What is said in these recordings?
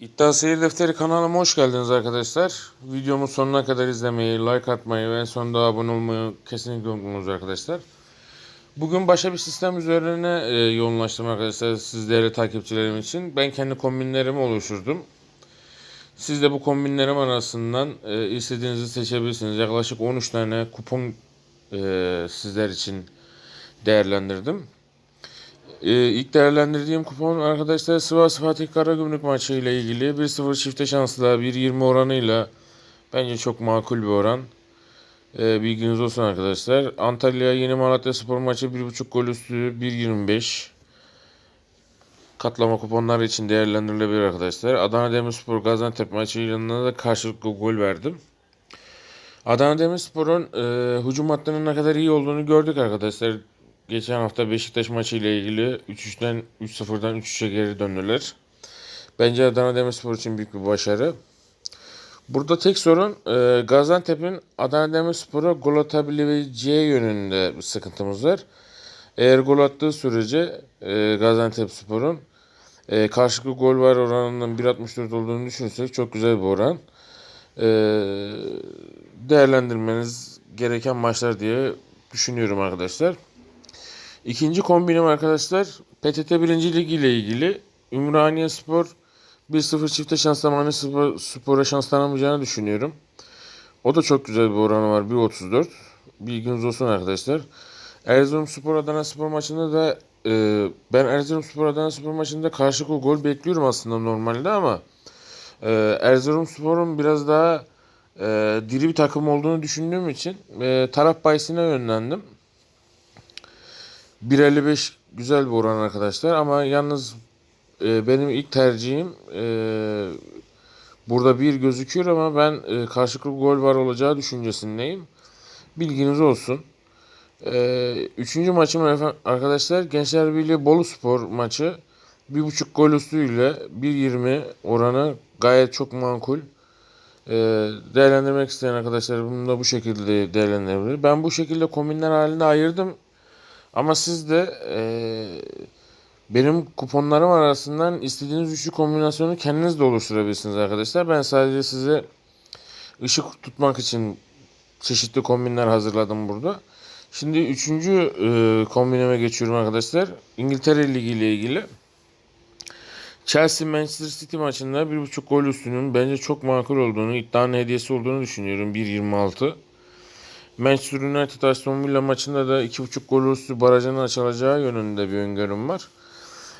İddia Seyir Defteri kanalıma hoş geldiniz arkadaşlar. Videomu sonuna kadar izlemeyi, like atmayı ve en sonunda abone olmayı kesinlikle unutmayınız arkadaşlar. Bugün başka bir sistem üzerine e, yoğunlaştım arkadaşlar siz değerli takipçilerim için. Ben kendi kombinlerimi oluşturdum. Siz de bu kombinlerim arasından e, istediğinizi seçebilirsiniz. Yaklaşık 13 tane kupon e, sizler için değerlendirdim. Ee, ilk değerlendirdiğim kupon arkadaşlar Sivas Fatih Karagümrük maçı ile ilgili 1-0 çifte şansla 1.20 oranıyla bence çok makul bir oran. Ee, bilginiz olsun arkadaşlar. Antalya Yeni Malatya Spor maçı 1.5 gol üstü 1.25 katlama kuponları için değerlendirilebilir arkadaşlar. Adana Demirspor Gaziantep maçı yanına da karşılıklı gol verdim. Adana Demirspor'un e, hücum hattının ne kadar iyi olduğunu gördük arkadaşlar. Geçen hafta Beşiktaş maçı ile ilgili 3-3'ten 3-0'dan 3-3'e geri döndüler. Bence Adana Demirspor için büyük bir başarı. Burada tek sorun e, Gaziantep'in Adana Demirspor'a gol atabileceği yönünde bir sıkıntımız var. Eğer gol attığı sürece e, Gaziantep Spor'un e, karşılıklı gol var oranının 1.64 olduğunu düşünürsek çok güzel bir oran. E, değerlendirmeniz gereken maçlar diye düşünüyorum arkadaşlar. İkinci kombinim arkadaşlar PTT 1. Lig ile ilgili Ümraniye Spor 1-0 çifte şansla Mani Spor, Spor'a şanslanamayacağını düşünüyorum. O da çok güzel bir oranı var 1.34. Bilginiz olsun arkadaşlar. Erzurum Spor Adana Spor maçında da e, ben Erzurum Spor Adana Spor maçında karşılıklı gol bekliyorum aslında normalde ama e, Erzurum Spor'un biraz daha e, diri bir takım olduğunu düşündüğüm için e, taraf bahisine yönlendim. 1.55 güzel bir oran arkadaşlar ama yalnız e, benim ilk tercihim e, burada bir gözüküyor ama ben e, karşılıklı gol var olacağı düşüncesindeyim. Bilginiz olsun. E, üçüncü maçım arkadaşlar Gençler Birliği Bolu Spor maçı. Bir buçuk gol üstüyle 1.20 oranı gayet çok makul. E, değerlendirmek isteyen arkadaşlar bunu da bu şekilde değerlendirebilir. Ben bu şekilde kombinler halinde ayırdım. Ama siz de e, benim kuponlarım arasından istediğiniz üçlü kombinasyonu kendiniz de oluşturabilirsiniz arkadaşlar. Ben sadece size ışık tutmak için çeşitli kombinler hazırladım burada. Şimdi üçüncü e, kombineme geçiyorum arkadaşlar. İngiltere Ligi ile ilgili. Chelsea Manchester City maçında 1.5 gol üstünün bence çok makul olduğunu, iddianın hediyesi olduğunu düşünüyorum. 1.26. Manchester United Aston Villa maçında da 2.5 gol üstü barajının açılacağı yönünde bir öngörüm var.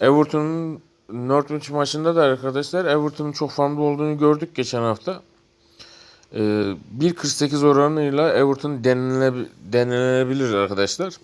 Everton'un Norwich maçında da arkadaşlar Everton'un çok formda olduğunu gördük geçen hafta. Ee, 1.48 oranıyla Everton denile, denilebilir arkadaşlar.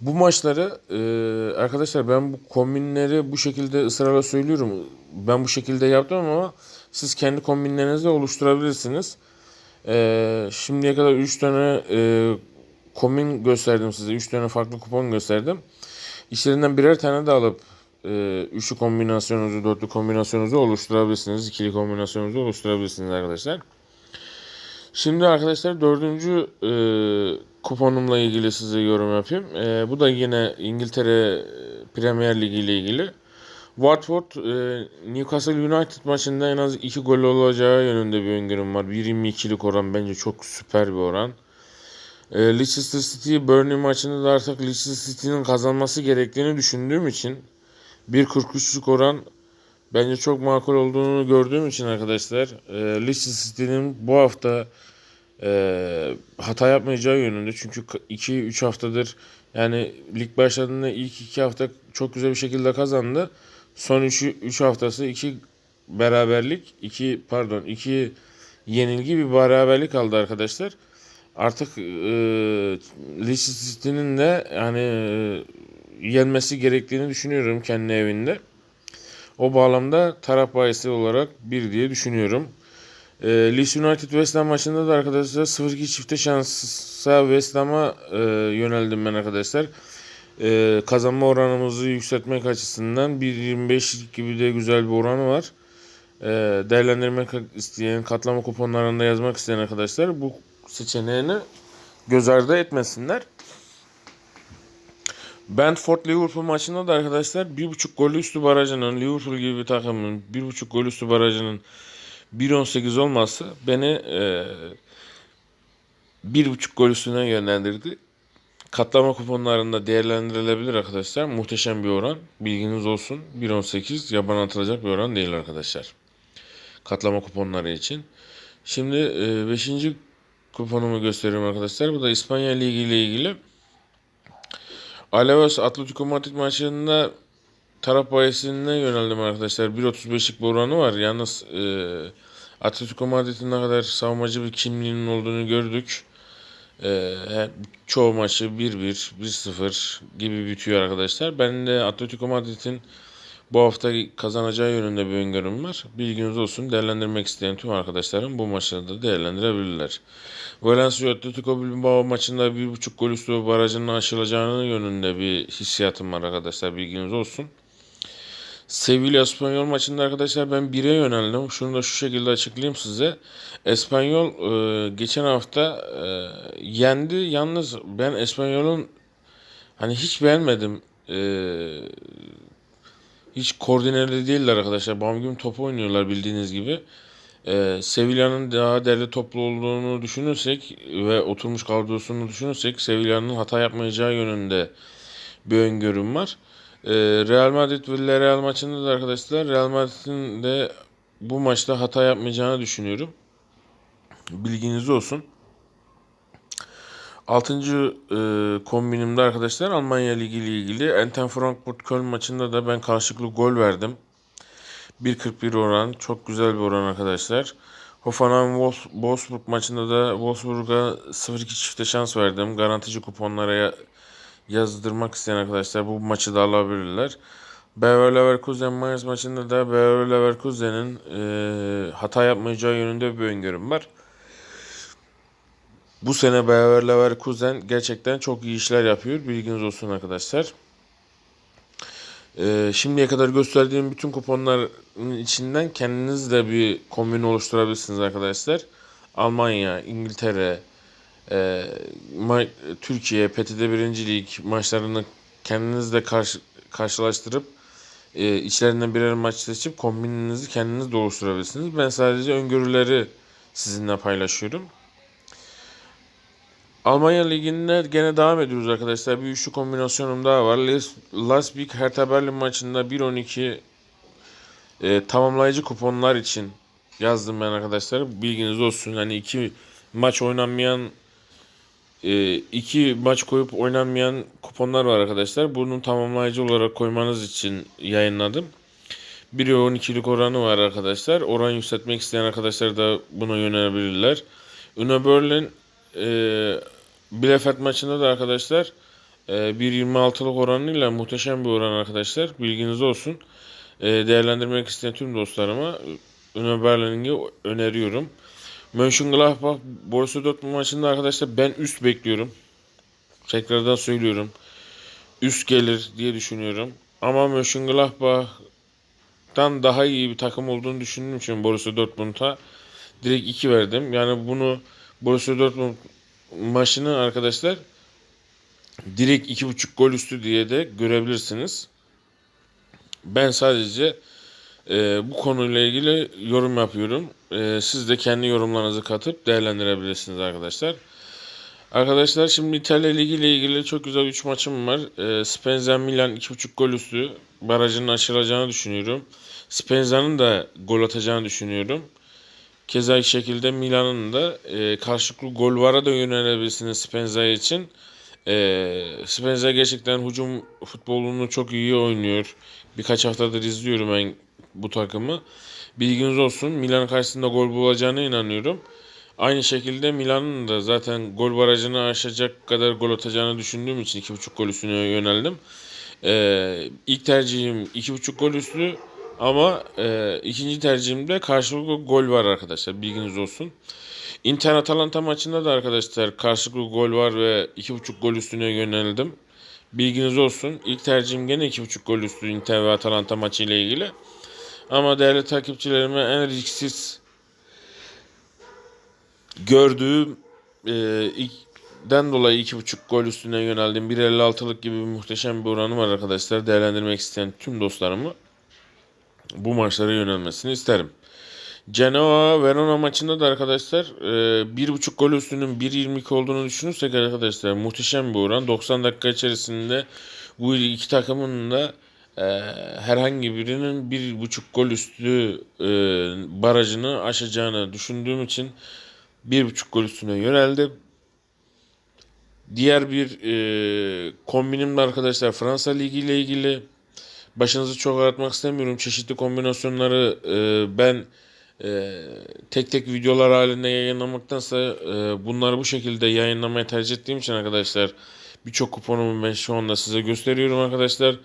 Bu maçları e, arkadaşlar ben bu kombinleri bu şekilde ısrarla söylüyorum. Ben bu şekilde yaptım ama siz kendi kombinlerinizi de oluşturabilirsiniz. Ee, şimdiye kadar 3 tane e, kombin gösterdim size. 3 tane farklı kupon gösterdim. İçlerinden birer tane de alıp e, üçlü kombinasyonunuzu, dörtlü kombinasyonunuzu oluşturabilirsiniz. ikili kombinasyonunuzu oluşturabilirsiniz arkadaşlar. Şimdi arkadaşlar dördüncü e, kuponumla ilgili size yorum yapayım. E, bu da yine İngiltere Premier Ligi ile ilgili. Watford e, Newcastle United maçında en az 2 gol olacağı yönünde bir öngörüm var. 1.22'lik oran bence çok süper bir oran. E, Leicester City Burnley maçında da artık Leicester City'nin kazanması gerektiğini düşündüğüm için 1.43'lük oran bence çok makul olduğunu gördüğüm için arkadaşlar e, Leicester City'nin bu hafta e, hata yapmayacağı yönünde. Çünkü 2-3 haftadır yani lig başladığında ilk 2 hafta çok güzel bir şekilde kazandı. Son 3 3 haftası 2 beraberlik, 2 pardon 2 yenilgi bir beraberlik aldı arkadaşlar. Artık e, Leicester City'nin de yani e, yenmesi gerektiğini düşünüyorum kendi evinde. O bağlamda taraf bahisi olarak bir diye düşünüyorum. E, Leeds United West Ham maçında da arkadaşlar 0-2 çifte şansa West Ham'a e, yöneldim ben arkadaşlar. E, kazanma oranımızı yükseltmek açısından 1.25 gibi de güzel bir oranı var. E, değerlendirmek isteyen, katlama kuponlarında yazmak isteyen arkadaşlar bu seçeneğini göz ardı etmesinler. Brentford Liverpool maçında da arkadaşlar 1.5 gol üstü barajının Liverpool gibi bir takımın 1.5 gol üstü barajının 1.18 olması beni e, 1.5 gol üstüne yönlendirdi. Katlama kuponlarında değerlendirilebilir arkadaşlar. Muhteşem bir oran. Bilginiz olsun. 1.18 yaban atılacak bir oran değil arkadaşlar. Katlama kuponları için. Şimdi 5. kuponumu gösteriyorum arkadaşlar. Bu da İspanya Ligi ile ilgili. Alaves Atletico Madrid maçında taraf bahisine yöneldim arkadaşlar. 1.35'lik bir oranı var. Yalnız e, Atletico Madrid'in ne kadar savunmacı bir kimliğinin olduğunu gördük. E, he- çoğu maçı 1-1, 1-0 gibi bitiyor arkadaşlar. Ben de Atletico Madrid'in bu hafta kazanacağı yönünde bir öngörüm var. Bilginiz olsun. Değerlendirmek isteyen tüm arkadaşlarım bu maçları da değerlendirebilirler. Valencia Atletico Bilbao maçında 1.5 gol üstü barajının aşılacağını yönünde bir hissiyatım var arkadaşlar. Bilginiz olsun. Sevilla Espanyol maçında arkadaşlar ben 1'e yöneldim. Şunu da şu şekilde açıklayayım size. Espanyol e, geçen hafta e, yendi. Yalnız ben Espanyol'un hani hiç beğenmedim. E, hiç koordineli değiller arkadaşlar. Bam gibi top oynuyorlar bildiğiniz gibi. Ee, Sevilla'nın daha derli toplu olduğunu düşünürsek ve oturmuş kadrosunu düşünürsek Sevilla'nın hata yapmayacağı yönünde bir öngörüm var. Ee, Real Madrid ve Villarreal maçında da arkadaşlar Real Madrid'in de bu maçta hata yapmayacağını düşünüyorum. Bilginiz olsun. Altıncı e, kombinimde arkadaşlar Almanya Ligi ile ilgili Eintracht Frankfurt Köln maçında da ben karşılıklı gol verdim. 1.41 oran. Çok güzel bir oran arkadaşlar. Hoffenheim Wolf- Wolfsburg maçında da Wolfsburg'a 0-2 çifte şans verdim. Garantici kuponlara yazdırmak isteyen arkadaşlar bu maçı da alabilirler. Bayer Leverkusen Mainz maçında da Bayer Leverkusen'in e, hata yapmayacağı yönünde bir öngörüm var. Bu sene Bayer Leverkusen gerçekten çok iyi işler yapıyor. Bilginiz olsun arkadaşlar. Ee, şimdiye kadar gösterdiğim bütün kuponların içinden kendiniz de bir kombin oluşturabilirsiniz arkadaşlar. Almanya, İngiltere, e, ma- Türkiye, PTT 1. Lig maçlarını kendinizle karşı, karşılaştırıp e, içlerinden birer maç seçip kombininizi kendiniz de oluşturabilirsiniz. Ben sadece öngörüleri sizinle paylaşıyorum. Almanya Ligi'nde gene devam ediyoruz arkadaşlar. Bir üçlü kombinasyonum daha var. Leipzig Hertha Berlin maçında 1-12 e, tamamlayıcı kuponlar için yazdım ben arkadaşlar. Bilginiz olsun. Hani iki maç oynanmayan e, iki maç koyup oynanmayan kuponlar var arkadaşlar. Bunun tamamlayıcı olarak koymanız için yayınladım. 1'e 12'lik oranı var arkadaşlar. Oran yükseltmek isteyen arkadaşlar da buna yönelebilirler. Union Berlin e, Bielefeld maçında da arkadaşlar e, 1.26'lık oranıyla muhteşem bir oran arkadaşlar. Bilginiz olsun. E, değerlendirmek isteyen tüm dostlarıma Union Berlin'i öneriyorum. Mönchengladbach Borussia Dortmund maçında arkadaşlar ben üst bekliyorum. Tekrardan söylüyorum. Üst gelir diye düşünüyorum. Ama Mönchengladbach'tan daha iyi bir takım olduğunu düşündüğüm için Borussia Dortmund'a direkt 2 verdim. Yani bunu Borussia Dortmund maçını arkadaşlar direkt 2.5 gol üstü diye de görebilirsiniz. Ben sadece e, bu konuyla ilgili yorum yapıyorum. E, siz de kendi yorumlarınızı katıp değerlendirebilirsiniz arkadaşlar. Arkadaşlar şimdi İtalya Ligi ile ilgili çok güzel 3 maçım var. E, Spezia Milan 2.5 gol üstü barajının aşılacağını düşünüyorum. Spezia'nın da gol atacağını düşünüyorum. Keza şekilde Milan'ın da e, karşılıklı gol vara da yönelebilirsiniz Spezia için. E, Spezia gerçekten hücum futbolunu çok iyi oynuyor. Birkaç haftadır izliyorum ben bu takımı. Bilginiz olsun Milan karşısında gol bulacağına inanıyorum. Aynı şekilde Milan'ın da zaten gol barajını aşacak kadar gol atacağını düşündüğüm için 2.5 gol üstüne yöneldim. E, ilk tercihim 2.5 gol üstü ama e, ikinci tercihimde karşılıklı gol var arkadaşlar. Bilginiz olsun. Inter Atalanta maçında da arkadaşlar karşılıklı gol var ve 2.5 gol üstüne yöneldim. Bilginiz olsun. İlk tercihim gene 2.5 gol üstü Inter ve Atalanta maçı ile ilgili. Ama değerli takipçilerime en risksiz gördüğüm e, den dolayı 2.5 gol üstüne yöneldim. 1.56'lık gibi bir muhteşem bir oranı var arkadaşlar. Değerlendirmek isteyen tüm dostlarımı bu maçlara yönelmesini isterim. Genoa Verona maçında da arkadaşlar e, 1.5 gol üstünün 1.22 olduğunu düşünürsek arkadaşlar muhteşem bir oran. 90 dakika içerisinde bu iki takımın da herhangi birinin 1.5 gol üstü e, barajını aşacağını düşündüğüm için 1.5 gol üstüne yöneldim. Diğer bir e, kombinim de arkadaşlar Fransa Ligi ile ilgili. Başınızı çok ağrıtmak istemiyorum. Çeşitli kombinasyonları e, ben e, tek tek videolar halinde yayınlamaktansa bunları bu şekilde yayınlamayı tercih ettiğim için arkadaşlar birçok kuponumu ben şu anda size gösteriyorum arkadaşlar.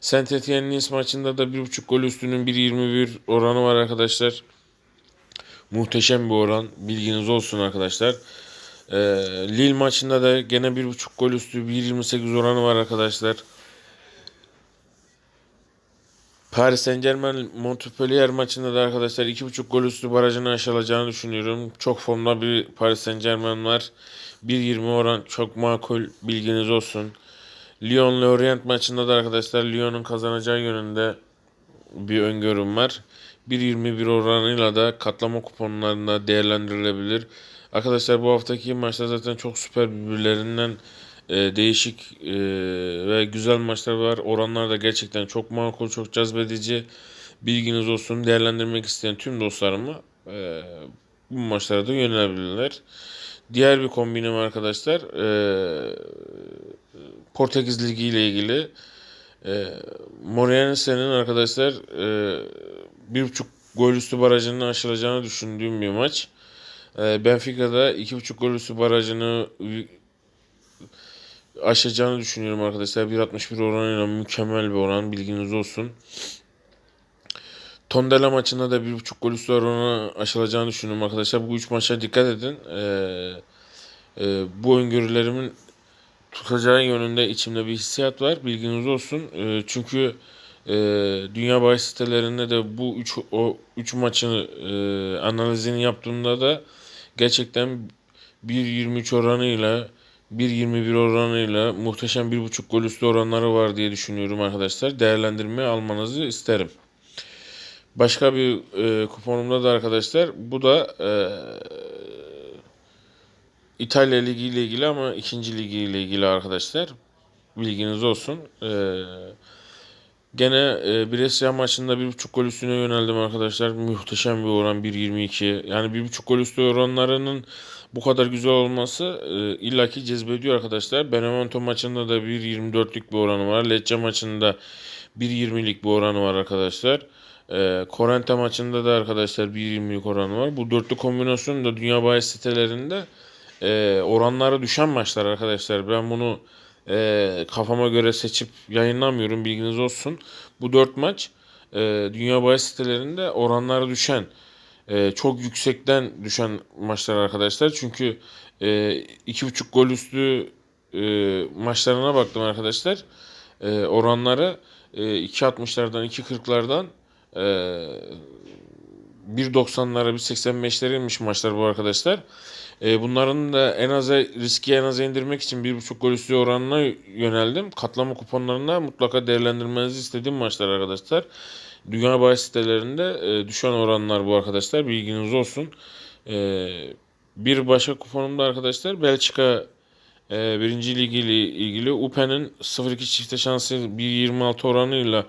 Saint Etienne Nice maçında da 1.5 gol üstünün 1.21 oranı var arkadaşlar. Muhteşem bir oran. Bilginiz olsun arkadaşlar. Ee, Lille maçında da gene 1.5 gol üstü 1.28 oranı var arkadaşlar. Paris Saint Germain Montpellier maçında da arkadaşlar 2.5 gol üstü barajını aşılacağını düşünüyorum. Çok formda bir Paris Saint Germain var. 1.20 oran çok makul bilginiz olsun. Lyon Lorient maçında da arkadaşlar Lyon'un kazanacağı yönünde bir öngörüm var. 1.21 oranıyla da katlama kuponlarında değerlendirilebilir. Arkadaşlar bu haftaki maçlar zaten çok süper birbirlerinden e, değişik e, ve güzel maçlar var. Oranlar da gerçekten çok makul, çok cezbedici. Bilginiz olsun. Değerlendirmek isteyen tüm dostlarıma e, bu maçlara da yönelebilirler. Diğer bir kombinim arkadaşlar e, Portekiz Ligi ile ilgili e, Moreirense'nin arkadaşlar e, bir buçuk gol üstü barajının aşılacağını düşündüğüm bir maç. E, Benfica'da iki buçuk gol üstü barajını aşacağını düşünüyorum arkadaşlar. 1.61 oranıyla mükemmel bir oran bilginiz olsun. Tondela maçında da 1.5 gol üstü oranı aşılacağını düşünüyorum arkadaşlar. Bu üç maça dikkat edin. Ee, e, bu öngörülerimin tutacağı yönünde içimde bir hissiyat var. Bilginiz olsun. E, çünkü e, dünya bahis sitelerinde de bu üç o üç maçın e, analizini yaptığımda da gerçekten 1.23 oranıyla 1.21 oranıyla muhteşem 1.5 gol üstü oranları var diye düşünüyorum arkadaşlar. Değerlendirme almanızı isterim. Başka bir e, kuponumda da arkadaşlar bu da e, İtalya Ligi ile ilgili ama ikinci ligi ile ilgili arkadaşlar. Bilginiz olsun. E, gene e, Brescia maçında 1.5 gol üstüne yöneldim arkadaşlar. Muhteşem bir oran 1.22. Yani 1.5 gol üstü oranlarının bu kadar güzel olması e, illaki cezbediyor arkadaşlar. Benevento maçında da 1.24'lük bir oranı var. Lecce maçında 1.20'lik bir oranı var arkadaşlar. E, Korente maçında da arkadaşlar 1.20'lik oranı var. Bu dörtlü kombinasyon da dünya bahis sitelerinde e, oranları düşen maçlar arkadaşlar. Ben bunu e, kafama göre seçip yayınlamıyorum bilginiz olsun. Bu dört maç e, dünya bahis sitelerinde oranları düşen e, çok yüksekten düşen maçlar arkadaşlar. Çünkü e, iki buçuk gol üstü e, maçlarına baktım arkadaşlar. E, oranları e, 2.60'lardan 2.40'lardan e, 1.90'lara 1.85'lere maçlar bu arkadaşlar. E, bunların da en aza riski en aza indirmek için 1.5 gol üstü oranına yöneldim. Katlama kuponlarında mutlaka değerlendirmenizi istediğim maçlar arkadaşlar. Dünya bahis sitelerinde e, düşen oranlar bu arkadaşlar. Bilginiz olsun. E, bir başka kuponumda arkadaşlar Belçika e, 1. Ligi ile ilgili UPE'nin 0-2 çifte şansı 1.26 oranıyla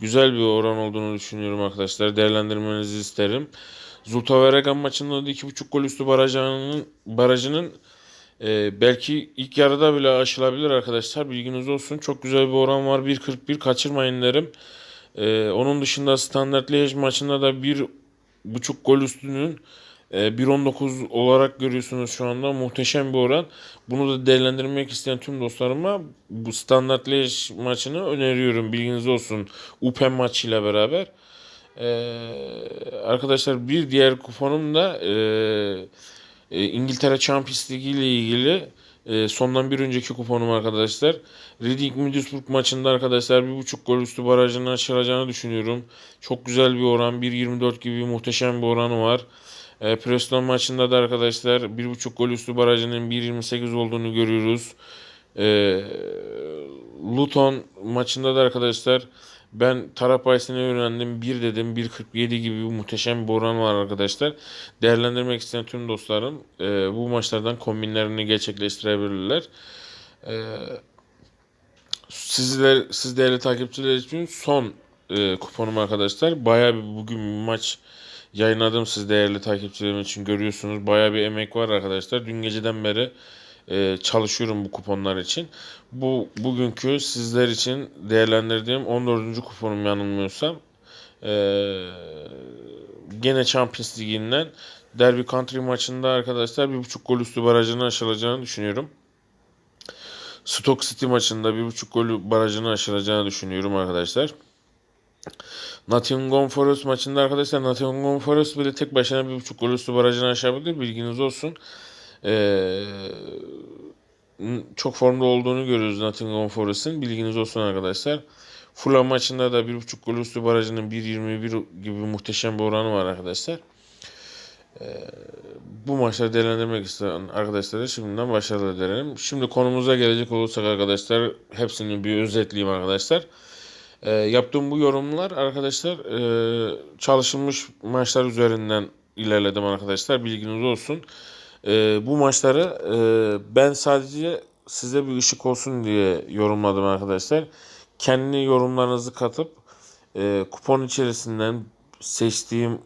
güzel bir oran olduğunu düşünüyorum arkadaşlar. Değerlendirmenizi isterim. Zultaveregan maçında da 2.5 gol üstü barajının, barajının e, belki ilk yarıda bile aşılabilir arkadaşlar. Bilginiz olsun. Çok güzel bir oran var. 1.41 kaçırmayın derim. E, onun dışında standart Liège maçında da 1.5 gol üstünün e, 1.19 olarak görüyorsunuz şu anda. Muhteşem bir oran. Bunu da değerlendirmek isteyen tüm dostlarıma bu standart Liège maçını öneriyorum. Bilginiz olsun. UPEM maçıyla beraber. Ee, arkadaşlar bir diğer kuponum da e, e, İngiltere Champions Ligi ile ilgili e, sondan bir önceki kuponum arkadaşlar. Reading Middlesbrough maçında arkadaşlar bir buçuk gol üstü barajını aşıracağını düşünüyorum. Çok güzel bir oran. 1.24 gibi muhteşem bir oranı var. E, Preston maçında da arkadaşlar 1.5 gol üstü barajının 1.28 olduğunu görüyoruz. E, Luton maçında da arkadaşlar ben taraf bahisini öğrendim. 1 dedim 1.47 gibi bir muhteşem bir oran var arkadaşlar. Değerlendirmek isteyen tüm dostlarım e, bu maçlardan kombinlerini gerçekleştirebilirler. E, sizler siz değerli takipçiler için son e, kuponum arkadaşlar. Bayağı bir bugün bir maç yayınladım siz değerli takipçilerim için görüyorsunuz. Bayağı bir emek var arkadaşlar. Dün geceden beri e, çalışıyorum bu kuponlar için. Bu bugünkü sizler için değerlendirdiğim 14. kuponum yanılmıyorsam. E, gene Champions Ligi'nden Derby Country maçında arkadaşlar 1.5 gol üstü barajını aşılacağını düşünüyorum. Stoke City maçında 1.5 gol barajını aşılacağını düşünüyorum arkadaşlar. Nottingham Forest maçında arkadaşlar Nottingham Forest bile tek başına 1.5 gol üstü barajını aşabilir. Bilginiz olsun. Ee, çok formda olduğunu görüyoruz Nottingham Forest'in. Bilginiz olsun arkadaşlar. Fulham maçında da 1.5 gol üstü barajının 1.21 gibi muhteşem bir oranı var arkadaşlar. Ee, bu maçları değerlendirmek isteyen arkadaşlara şimdiden başarılar dilerim. Şimdi konumuza gelecek olursak arkadaşlar hepsini bir özetleyeyim arkadaşlar. Ee, yaptığım bu yorumlar arkadaşlar e, çalışılmış maçlar üzerinden ilerledim arkadaşlar. Bilginiz olsun. E, bu maçları e, ben sadece size bir ışık olsun diye yorumladım arkadaşlar. Kendi yorumlarınızı katıp e, kupon içerisinden seçtiğim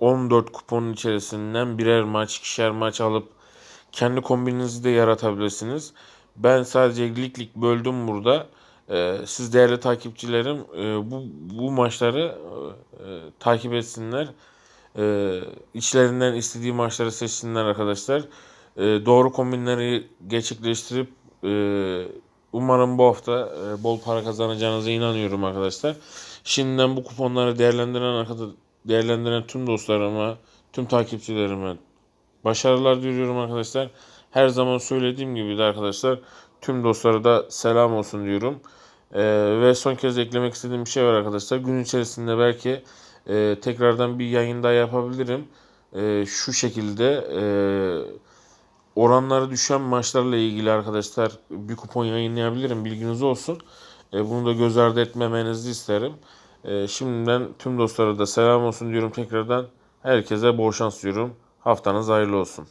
14 kuponun içerisinden birer maç, ikişer maç alıp kendi kombininizi de yaratabilirsiniz. Ben sadece lig lig böldüm burada. Ee, siz değerli takipçilerim e, bu, bu maçları e, e, takip etsinler. E, içlerinden istediği maçları seçsinler arkadaşlar. E, doğru kombinleri gerçekleştirip e, umarım bu hafta e, bol para kazanacağınıza inanıyorum arkadaşlar. Şimdiden bu kuponları değerlendiren arkadaşlar değerlendiren tüm dostlarıma, tüm takipçilerime başarılar diliyorum arkadaşlar. Her zaman söylediğim gibi de arkadaşlar tüm dostlara da selam olsun diyorum. Ee, ve son kez eklemek istediğim bir şey var arkadaşlar. Gün içerisinde belki e, tekrardan bir yayın daha yapabilirim. E, şu şekilde e, oranları düşen maçlarla ilgili arkadaşlar bir kupon yayınlayabilirim. Bilginiz olsun. E, bunu da göz ardı etmemenizi isterim. E, şimdiden tüm dostlara da selam olsun diyorum tekrardan. Herkese bol şans diyorum. Haftanız hayırlı olsun.